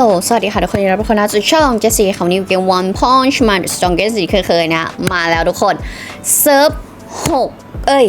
ล สวัสดีค่ะทุกคนยินดีต้อนรับทุกคนนะสู่ช่องเจสซี่ของนิวเกม One Punch Man Strongest อีกเคยๆนะ มาแล้วทุกคนเซิร์ฟ6เอ้ย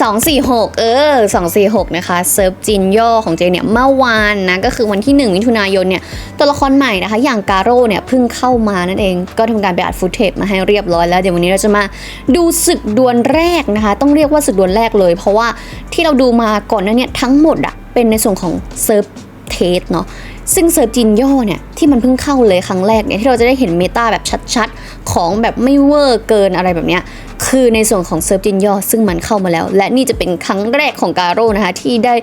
246เออ246นะคะ เซิร์ฟจินย่อของเจเนี่ยเมื่อวานนะก็คือวันที่1มิถุนายนเนี่ยตัวละครใหม่นะคะ อย่างการโร่เนี่ยเพิ่งเข้ามานั่นเองก็ทำการไปอัดฟุตเทปมาให้เรียบร้อยแล้ว เดี๋ยววันนี้เราจะมาดูศึกดวลแรกนะคะ ต้องเรียกว่าศึกดวลแรกเลย เพราะว่าที่เราดูมาก่อนนั้นเนี่ยทั้งหมดอะเป็นในส่วนของเซิร์ฟเทสเนาะ ซึ่งเซิร์ฟจินย่อเนี่ยที่มันเพิ่งเข้าเลยครั้งแรกเนี่ยที่เราจะได้เห็นเมตาแบบชัดๆ ของแบบไม่เวอร์เกินอะไรแบบเนี้ย คือในส่วนของเซิร์ฟจินยอซึ่งมันเข้ามาแล้ว และนี่จะเป็นครั้งแรกของการโร่นะคะที่ได้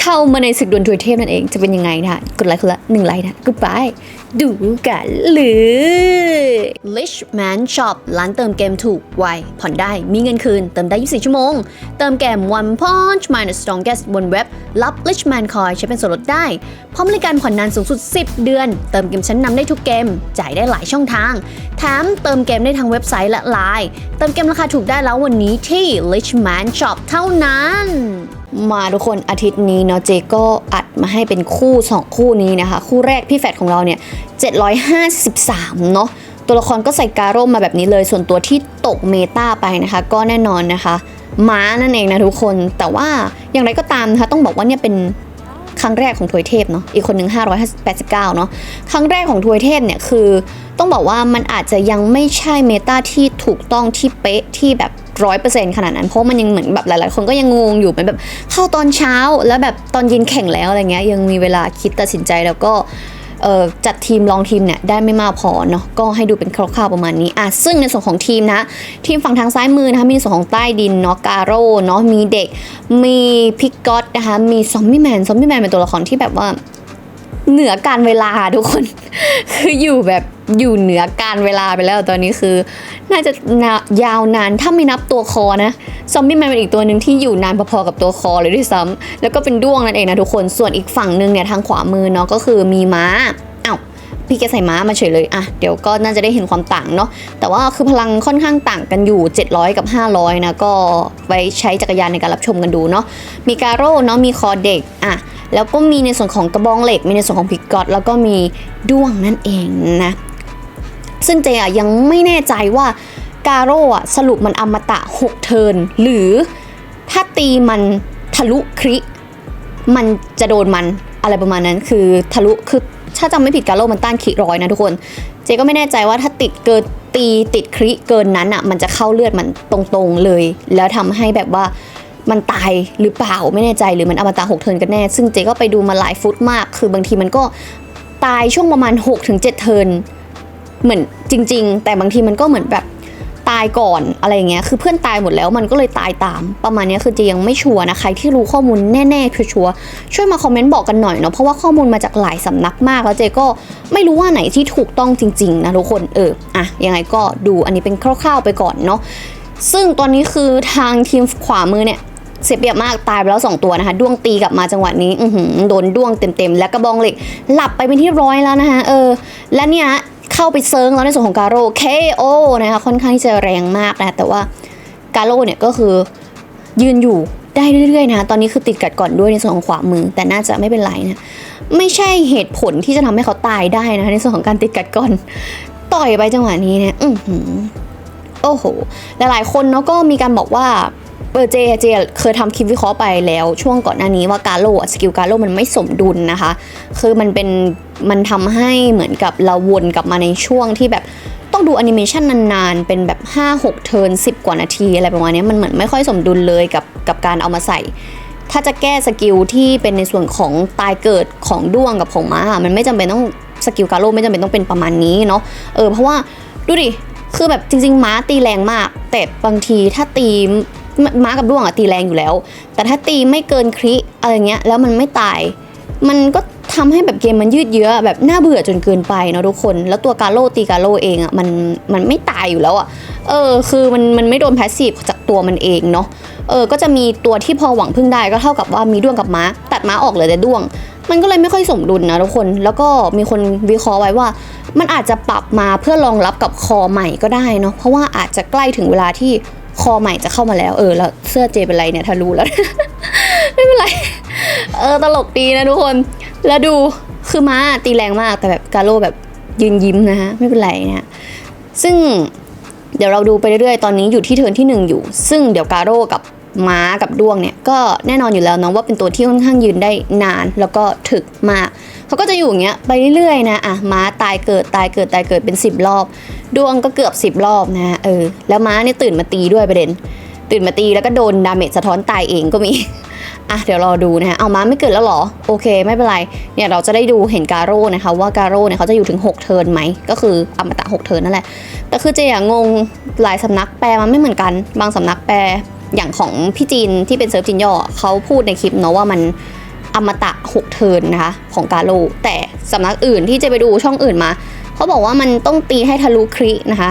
เข้ามาในศึกดวลทวยเทพนั่นเองจะเป็นยังไงนะคะกดไลค์คนละหนึ่งไลค์นะ goodbye ดูกันเลย Lichman Shop ร้านเติมเกมถูกไวผ่อนได้มีเงินคืน เติมได้ 24 ชั่วโมง เติมเกม One Punch Man the Strongest บนเว็บ รับ Lichman Coin ใช้เป็นส่วนลดได้พร้อมบริการผ่อนนานสูงสุด 10 เดือน เติมเกมชั้นนำได้ทุกเกม จ่ายได้หลายช่องทาง แถมเติมเกมได้ทางเว็บไซต์และไลน์เติมเกมราคาถูกได้แล้ววันนี้ที่ Lichman Shop เท่านั้น มาทุกคนอาทิตย์นี้เนาะเจก็อัดมาให้เป็นคู่ 2 คู่นี้นะคะ คู่แรกพี่แฟดของเราเนี่ย 753 เนาะตัวละครก็ใส่การ่มมาแบบนี้เลย ส่วนตัวที่ตกเมตาไปนะคะ ก็แน่นอนนะคะ ม้านั่นเองนะทุกคนแต่ว่าอย่างไรก็ตามนะคะต้องบอกว่าเนี่ยเป็น ครั้งแรกของทวยเทพเนาะอีกคนหนึ่ง589เนาะครั้งแรกของทวยเทพเนี่ยคือ ต้องบอกว่ามันอาจจะยังไม่ใช่เมตาที่ถูกต้องที่เป๊ะที่แบบร้อยเปอร์เซ็นต์ขนาดนั้นเพราะมันยังเหมือนแบบหลาย ๆ คนก็ยังงงอยู่เป็นแบบเข้าตอนเช้าแล้วแบบตอนเย็นแข่งแล้วอะไรเงี้ยยังมีเวลาคิดตัดสินใจแล้วก็ จัดทีมลองทีมเนี่ยได้ไม่มากพอเนาะก็ให้ดูเป็นคร่าวๆประมาณนี้อะซึ่งในส่วนของทีมนะทีมฝั่งทางซ้ายมือนะคะมีส่วนของใต้ดินเนาะการโร่เนาะมีเด็ก มีพิกกอตนะคะมีซอมบี้แมนซอมบี้แมนเป็นตัวละครที่แบบว่า เหนือการเวลาทุกคน คืออยู่แบบอยู่เหนือการเวลาไปแล้วตอนนี้คือ น่าจะนายาวนานถ้าไม่นับตัวคอนะซอมบี้แมนเป็นอีกตัวหนึ่งที่อยู่นานพอๆกับตัวคอเลยด้วยซ้ำแล้วก็เป็นด้วงนั่นเองนะทุกคนส่วนอีกฝั่งหนึ่งเนี่ยทางขวามือเนาะก็คือมีม้าอ้า พี่แกใส่ม้ามาเฉยเลยอะเดี๋ยวก็น่าจะได้เห็นความต่างเนาะแต่ว่าคือพลังค่อนข้างต่างกันอยู่ 700 กับ 500 นะ ก็ไว้ใช้จักรยานในการรับชมกันดูเนาะมีการโร่เนาะมีคอเด็กอะแล้วก็มีในส่วนของกระบองเหล็ก มีในส่วนของพิกกอตแล้วก็มีด้วงนั่นเองนะซึ่งเจอะยังไม่แน่ใจว่าการโร่อะสรุปมันอมตะ 6 เทินหรือถ้าตีมันทะลุคริ มันจะโดนมันอะไรประมาณนั้นคือทะลุคือ ถ้าจำไม่ผิดกาโลมันต้านขีร้อยนะทุกคน เจก็ไม่แน่ใจว่าถ้าติดเกินตีติดคริเกินนั้นอะ มันจะเข้าเลือดมันตรงๆเลย แล้วทำให้แบบว่ามันตายหรือเปล่าไม่แน่ใจหรือมันอมตะหกเทินกันแน่ ซึ่งเจก็ไปดูมาหลายฟุตมาก คือบางทีมันก็ตายช่วงประมาณ 6-7 เทินเหมือนจริง ๆ แต่บางทีมันก็เหมือนแบบ ตายก่อนอะไรเงี้ยคือเพื่อนตายหมดแล้วมันก็เลยตายตาม ประมาณนี้คือเจยังไม่ชัวร์นะใครที่รู้ข้อมูลแน่ๆชัวร์ช่วยมาคอมเมนต์บอกกันหน่อยเนาะเพราะว่าข้อมูลมาจากหลายสำนักมากแล้วเจก็ไม่รู้ว่าไหนที่ถูกต้องจริงๆนะทุกคนเอออะยังไงก็ดูอันนี้เป็นคร่าวๆไปก่อนเนาะซึ่งตอนนี้คือทางทีมขวามือเนี่ยเสียเปรียบมากตายไปแล้ว 2 ตัวนะคะด้วงตีกลับมาจังหวะนี้อโดนด้วงเต็มๆ และกระบองเหล็ก หลับไปเป็นที่ร้อยแล้วนะคะเออ และเนี่ย เข้าไปเซิร์งแล้วในส่วนของการโร่ KO นะคะค่อนข้างที่จะแรงมากนะแต่ว่าการโร่เนี่ยก็คือยืนอยู่ได้เรื่อยๆนะคะตอนนี้คือติดกัดก่อนด้วยในส่วนของขวามือ แต่น่าจะไม่เป็นไรนะไม่ใช่เหตุผลที่จะทำให้เขาตายได้นะคะในส่วนของการติดกัดก่อนต่อยไปจังหวะนี้เนี่ยอือหือโอ้โห หลายๆคนเนาะก็มีการบอกว่า เออเจเจเคยทำคลิปวิเคราะห์ไปแล้วช่วงก่อนหน้านี้ว่าการโลสกิลการโลมันไม่สมดุลนะคะ คือมันเป็นมันทำให้เหมือนกับเราวนกลับมาในช่วงที่แบบต้องดูแอนิเมชันนานๆ เป็นแบบ 5-6 เทิร์น10 กว่านาทีอะไรประมาณนี้มันเหมือนไม่ค่อยสมดุลเลยกับกับการเอามาใส่ ถ้าจะแก้สกิลที่เป็นในส่วนของตายเกิดของด้วงกับของม้าอะมันไม่จำเป็นต้องสกิลการโลไม่จำเป็นต้องเป็นประมาณนี้เนาะเออเพราะว่าดูดิคือแบบจริง ๆ ม้าตีแรงมาก แต่บางทีถ้าตี ม้ากับด้วงอะตีแรงอยู่แล้ว แต่ถ้าตีไม่เกินคริอะไรเงี้ยแล้วมันไม่ตาย มันก็ทำให้แบบเกมมันยืดเยื้อแบบน่าเบื่อจนเกินไปเนาะทุกคน แล้วตัวกาโลตีกาโลเองอะมันมันไม่ตายอยู่แล้วอะเออคือมันมันไม่โดนแพสซีฟจากตัวมันเองเนาะเออก็จะมีตัวที่พอหวังพึ่งได้ก็เท่ากับว่ามีด้วงกับม้าตัดม้าออกเหลยแต่ด้วง มันก็เลยไม่ค่อยสมดุลนะทุกคนแล้วก็มีคนวิเคราะห์ไว้ว่า มันอาจจะปรับมาเพื่อรองรับกับคอใหม่ก็ได้เนาะเพราะว่าอาจจะใกล้ถึงเวลาที่ คอใหม่จะเข้ามาแล้ว เออแล้วเสื้อเจเป็นไรเนี่ยทะลุแล้ว ไม่เป็นไร เออตลกดีนะทุกคน แล้วดูคือม้าตีแรงมากแต่แบบกาโร่แบบยืนยิ้มนะฮะไม่เป็นไรนะซึ่งเดี๋ยวเราดูไปเรื่อยๆ ตอนนี้อยู่ที่เทิร์นที่หนึ่งอยู่ ซึ่งเดี๋ยวกาโร่กับ ม้ากับด้วงเนี่ยก็แน่นอนอยู่แล้วเนาะว่าเป็นตัวที่ค่อนข้างยืนได้นาน แล้วก็ถึกมากเขาก็จะอยู่อย่างเงี้ยไปเรื่อยๆนะอะม้าตายเกิดตายเกิดตายเกิดเป็น 10 รอบดวงก็เกือบ 10 รอบนะฮะเออแล้วม้าเนี่ยตื่นมาตีด้วยประเด็น ตื่นมาตีแล้วก็โดนดาเมจสะท้อนตายเองก็มีอะเดี๋ยวรอดูนะฮะเอาม้าไม่เกิดแล้วหรอ โอเค ไม่เป็นไรเนี่ยเราจะได้ดูเห็นการโร่นะคะว่าการโร่เนี่ยเขาจะอยู่ถึง 6 เทิร์นไหม ก็คืออมตะ 6 เทิร์นนั่นแหละ แต่คือเจอะงงหลายสำนักแปลมันไม่เหมือนกัน บางสำนักแปล อย่างของพี่จีนที่เป็นเซิร์ฟจินย่อเขาพูดในคลิปเนาะว่ามันอมตะ6เทินนะคะของกาโร่แต่สำนักอื่นที่จะไปดูช่องอื่นมาเขาบอกว่ามันต้องตีให้ทะลุครินะคะ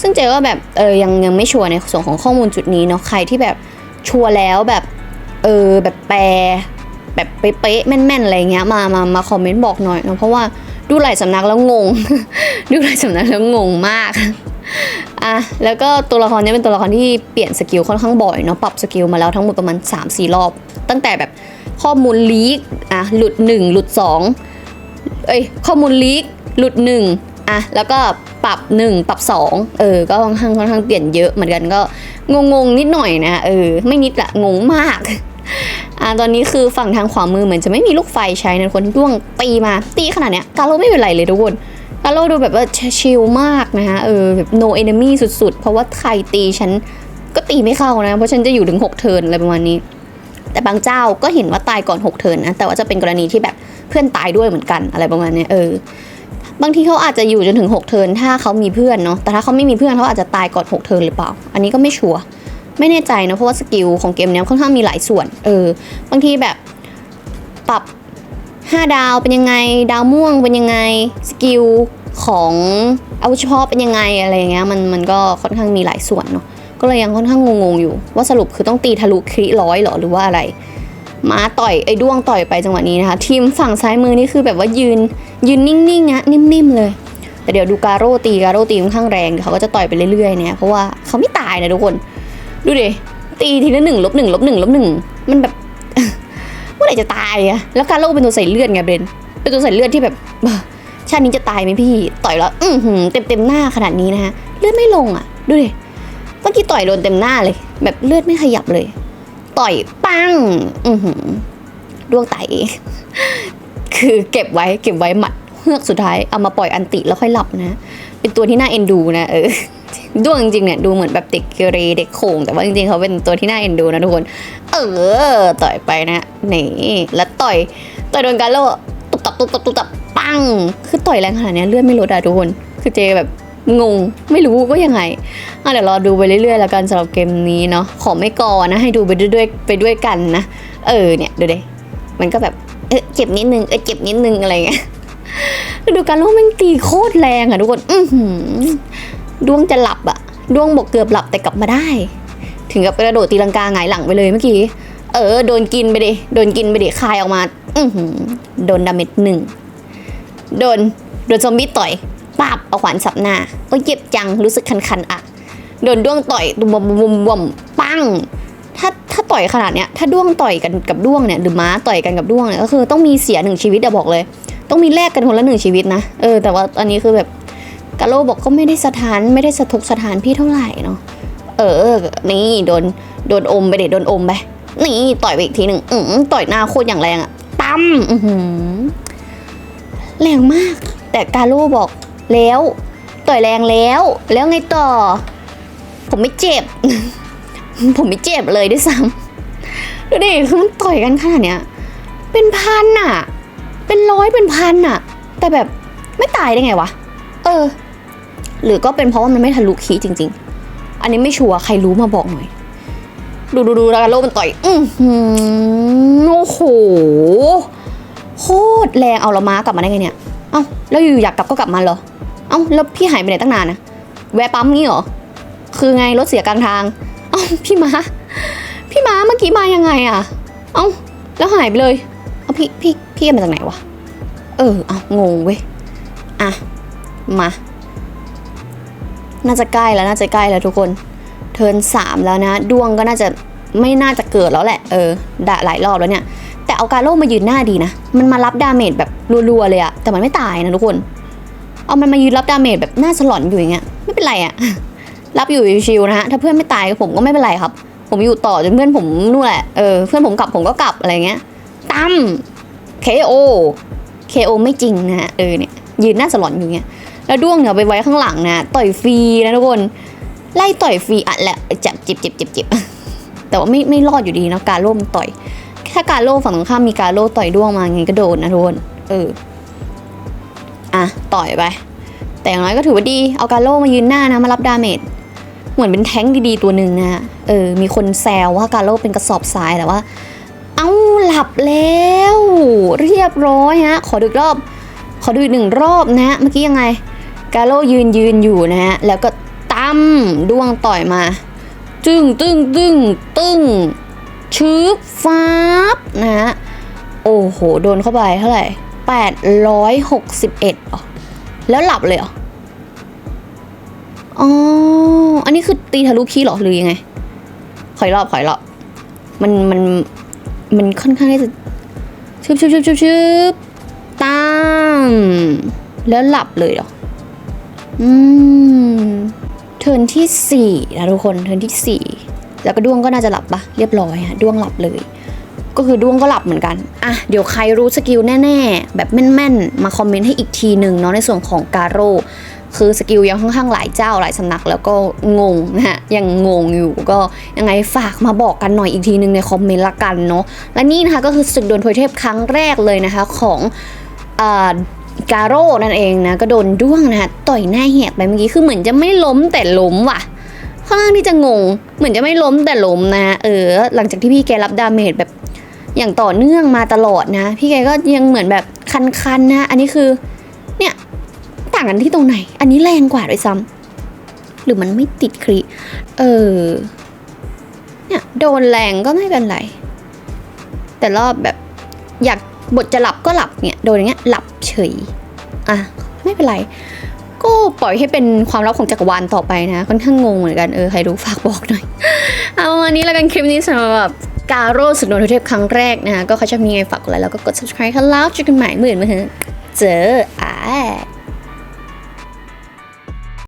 ซึ่งเจก็แบบเออยังยังไม่ชัวร์ในส่วนของข้อมูลจุดนี้เนาะใครที่แบบชัวร์แล้วแบบเออแบบแปลแบบเป๊ะๆแม่นๆอะไรเงี้ยมามามาคอมเมนต์บอกหน่อยเนาะเพราะว่าดูหลายสำนักแล้วงง ดูหลายสำนักแล้วงงมาก อะแล้วก็ตัวละครเนี้เป็นตัวละครที่เปลี่ยนสกิลค่อนข้างบ่อยเนาะปรับสกิลมาแล้วทั้งหมดประมาณ 3-4 รอบ ตั้งแต่แบบข้อมูลลีกอะหลุด 1 หลุด 2 เอ้ยข้อมูลลีกหลุด 1 อะ แล้วก็ปรับ 1 ปรับ 2 เออ ก็ค่อนข้างค่อนข้างเปลี่ยนเยอะเหมือนกันก็งงๆนิดหน่อยนะเออ ไม่นิดละงงมากอ่าตอนนี้คือฝั่งทางขวามือเหมือนจะไม่มีลูกไฟใช้นะคนด้วงตีมาตีขนาดเนี้ยกาโรไม่เป็นไรเลยทุกคน กาโร่ดูแบบว่าชิลมากนะคะเออแบบ no enemy สุดๆ เพราะว่าใครตีฉันก็ตีไม่เข้านะ เพราะฉันจะอยู่ถึง 6 เทิร์นอะไรประมาณนี้ แต่บางเจ้าก็เห็นว่าตายก่อน 6 เทิร์นนะ แต่ว่าจะเป็นกรณีที่แบบเพื่อนตายด้วยเหมือนกันอะไรประมาณนี้เออบางทีเขาอาจจะอยู่จนถึง 6 เทิร์นถ้าเขามีเพื่อนเนาะแต่ถ้าเขาไม่มีเพื่อนเขาอาจจะตายก่อน 6 เทิร์นหรือเปล่า อันนี้ก็ไม่ชัวร์ไม่แน่ใจนะเพราะว่าสกิลของเกมเนี้ยค่อนข้างมีหลายส่วนเออบางทีแบบปรับ 5 ดาวเป็นยังไง ดาวม่วงเป็นยังไง สกิลของอาวุธเฉพาะเป็นยังไงอะไรอย่างเงี้ยมันมันก็ค่อนข้างมีหลายส่วนเนาะก็เลยยังค่อนข้างงงๆอยู่ ว่าสรุปคือต้องตีทะลุคริร้อยเหรอหรือว่าอะไรม้าต่อยไอ้ด้วงต่อยไปจังหวะนี้นะคะ ทีมฝั่งซ้ายมือนี่คือแบบว่ายืน ยืนนิ่งๆนะนิ่มๆเลย แต่เดี๋ยวดูการโร่ตีการโร่ตีค่อนข้างแรงเดียวเขาก็จะต่อยไปเรื่อยๆเนี่ยเพราะว่าเขาไม่ตายนะทุกคน ดูดิตีทีละหนึ่งลบหนึ่งลบหนึ่งลบหนึ่งมันแบบ มื่อไหร่จะตายอะแล้วการโลกเป็นตัวใส่เลือดไงเบนเป็นตัวใส่เลือดที่แบบชาตินี้จะตายไหมพี่ ต่อยแล้ว อือหือเต็มเต็มหน้าขนาดนี้นะฮะเลือดไม่ลงอะ ดูดิเมื่อกี้ต่อยโดนเต็มหน้าเลย แบบเลือดไม่ขยับเลย ต่อยปัง อือหือดวงตายเองคือเก็บไว้เก็บไว้หมัดเฮือกสุดท้ายเอามาปล่อยอันติแล้วค่อยหลับนะ เป็นตัวที่น่าเอ็นดูนะเออ ด้วงจริงๆเนี่ยดูเหมือนแบบเด็กเกเรเด็กโขงแต่ว่าจริงๆเขาเป็นตัวที่น่าเอ็นดูนะทุกคน เออ ต่อยไปนะนี่แล้วต่อยต่อยโดนกาโลตุบตับตุบตับตุบตับปัง คือต่อยแรงขนาดเนี้ยเลือดไม่ลดอะทุกคน คือเจแบบงงไม่รู้ว่ายังไงอะเดี๋ยวรอดูไปเรื่อยๆ แล้วกันสำหรับเกมนี้เนาะขอไม่กอนะให้ดูไปด้วยไปด้วยกันนะเออเนี่ยดูดิมันก็แบบเออเจ็บนิดนึงเออเจ็บนิดนึงอะไรเงี้ยดูการโลมันตีโคตรแรงอะทุกคน อือหือ ดวงจะหลับอะดวงบอกเกือบหลับแต่กลับมาได้ ถึงกับกระโดดตีลังกาหงายหลังไปเลยเมื่อกี้ เออ โดนกินไปดิ โดนกินไปดิคายออกมา อือหือโดนดาเมจหนึ่ง โดน โดนซอมบี้ต่อยปาบเอาขวานสับหน้าก็เจ็บจัง รู้สึกคันๆอะโดนด้วงต่อยตุบมบุมบุมปังถ้าถ้าต่อยขนาดเนี้ย ถ้าด้วงต่อยกันกับด้วงเนี่ย หรือม้าต่อยกันกับด้วงเนี่ย ก็คือต้องมีเสียหนึ่งชีวิตอะบอกเลย ต้องมีแลกกันคนละหนึ่งชีวิตนะ เออ แต่ว่าอันนี้คือแบบ กาโลบอกก็ไม่ได้สถานไม่ได้สะทกสถานพี่เท่าไหร่เนาะเออ นี่โดนโดนอมไปเด็ดโดนอมไปนี่ต่อยไปอีกทีหนึ่งอืมต่อยหน้าโคตรอย่างแรงอะตั้มอือหือแรงมาก แต่กาโลบอกแล้ว ต่อยแรงแล้ว แล้วไงต่อ ผมไม่เจ็บ ผมไม่เจ็บเลยด้วยซ้ำดูดิคือมันต่อยกันขนาดเนี้ยเป็นพันอะเป็นร้อยเป็นพันอะแต่แบบไม่ตายได้ไงวะ เออ หรือก็เป็นเพราะว่ามันไม่ทะลุคีจริง ๆ อันนี้ไม่ชัวร์ใครรู้มาบอกหน่อย ดูดูดูแล้วกันโลมันต่อย อือหโอ้โหโคตรแรงเอาละม้ากลับมาได้ไงเนี่ย เอ้าแล้วอยู่ๆอยากกลับก็กลับมาเหรอ เอ้าแล้วพี่หายไปไหนตั้งนานนะแวะปั๊มงี้เหรอ คือไงรถเสียกลางทาง เอ้าพี่ม้าพี่ม้าเมื่อกี้มายังไงอะเอ้าแล้วหายไปเลย เอ้าพี่พี่พี่มาจากไหนวะ เออ เอ้างงเว้ย อะ มา น่าจะใกล้แล้วน่าจะใกล้แล้วทุกคน เทินสามแล้วนะ ดวงก็น่าจะไม่น่าจะเกิดแล้วแหละ เออด่าหลายรอบแล้วเนี่ย แต่เอาเอาการโล่มายืนหน้าดีนะ มันมารับดาเมจแบบรัวๆเลยอะแต่มันไม่ตายนะทุกคน เอามันมายืนรับดาเมจแบบหน้าสลอนอยู่อย่างเงี้ย ไม่เป็นไรอะรับอยู่ชิวๆนะฮะ ถ้าเพื่อนไม่ตายผมก็ไม่เป็นไรครับ ผมอยู่ต่อจนเพื่อนผมนู่นแหละ เออ เพื่อนผมกลับผมก็กลับอะไรเงี้ย ตั้ม KO KO ไม่จริงนะฮะ เออเนี่ยยืนหน้าสลอนอยู่เงี้ย แล้วด้วงเนี่ยไปไว้ข้างหลังนะ ต่อยฟรีนะทุกคน ไล่ต่อยฟรีอะแหละจับจิบจิบจิบจิบแต่ว่าไม่ไม่รอดอยู่ดีนะการโล่มต่อย ถ้าการโล่ฝั่งตรงข้ามมีการโล่ต่อยด้วงมาไงก็โดนนะทุกคน เออ อะต่อยไป แต่อย่างน้อยก็ถือว่าดี เอาการโล่มายืนหน้านะมารับดาเมจ เหมือนเป็นแท้งดีๆตัวหนึ่งนะ เออ มีคนแซวว่าการโล่เป็นกระสอบทรายแต่ว่า เอ้าหลับแล้ว เรียบร้อยฮะ ขอดูอีกรอบ ขอดูอีกหนึ่งรอบนะ เมื่อกี้ยังไง กาโลยืนยืนอยู่นะฮะ แล้วก็ตั้มดวงต่อยมาตึ้งตึ้งตึ้งตึ้งชืบฟ้าบนะฮะ โอ้โห โดนเข้าไปเท่าไหร่แปดร้อยหกสิบเอ็ดอ๋อแล้วหลับเลยเหรอ อ๋อ อันนี้คือตีทะลุคีย์เหรอ หรือยังไง ขออีกรอบขออีกรอบ มันมันมันค่อนข้างที่จะชึบชึบชึบชึบชึบตาม แล้วหลับเลยเหรอ อืม เทิร์นที่สี่นะทุกคน เทิร์นที่สี่แล้วก็ด้วงก็น่าจะหลับปะเรียบร้อยฮะด้วงหลับเลย ก็คือด้วงก็หลับเหมือนกัน อะ เดี๋ยวใครรู้สกิลแน่ๆ แบบแม่นๆ มาคอมเมนต์ให้อีกทีหนึ่งเนาะในส่วนของการโรคือสกิลยังค่อนข้างหลายเจ้าหลายสำนักแล้วก็งงนะฮะยังงงอยู่ก็ยังไงฝากมาบอกกันหน่อยอีกทีหนึ่งในคอมเมนต์ละกันเนาะและนี่นะคะก็คือศึกดวลทวยเทพครั้งแรกเลยนะคะของอ่า กาโร่นั่นเองนะ ก็โดนด้วงนะคะต่อยหน้าแหกไปเมื่อกี้คือเหมือนจะไม่ล้มแต่ล้มว่ะค่อนข้างที่จะงง เหมือนจะไม่ล้มแต่ล้มนะเออ หลังจากที่พี่แกรับดาเมจแบบอย่างต่อเนื่องมาตลอดนะ พี่แกก็ยังเหมือนแบบคันๆนะ อันนี้คือเนี่ยต่างกันที่ตรงไหน อันนี้แรงกว่าด้วยซ้ำหรือมันไม่ติดครีเออเนี่ยโดนแรงก็ไม่เป็นไร แต่รอบแบบอยาก บทจะหลับก็หลับเนี่ยโดนอย่างเงี้ยหลับเฉยอะไม่เป็นไร ก็ปล่อยให้เป็นความลับของจักรวาลต่อไปนะค่อนข้างงงเหมือนกันเออใครรู้ฝากบอกหน่อยเอาวันนี้แล้วกันคลิปนี้สำหรับการโรสุดโดนเทพครั้งแรกนะคะก็เขาชอบมีไงฝากกดไลค์แล้วก็กด subscribe กันแล้วเจอกันใหม่เมื่ออื่นมาเถอะเจออ่า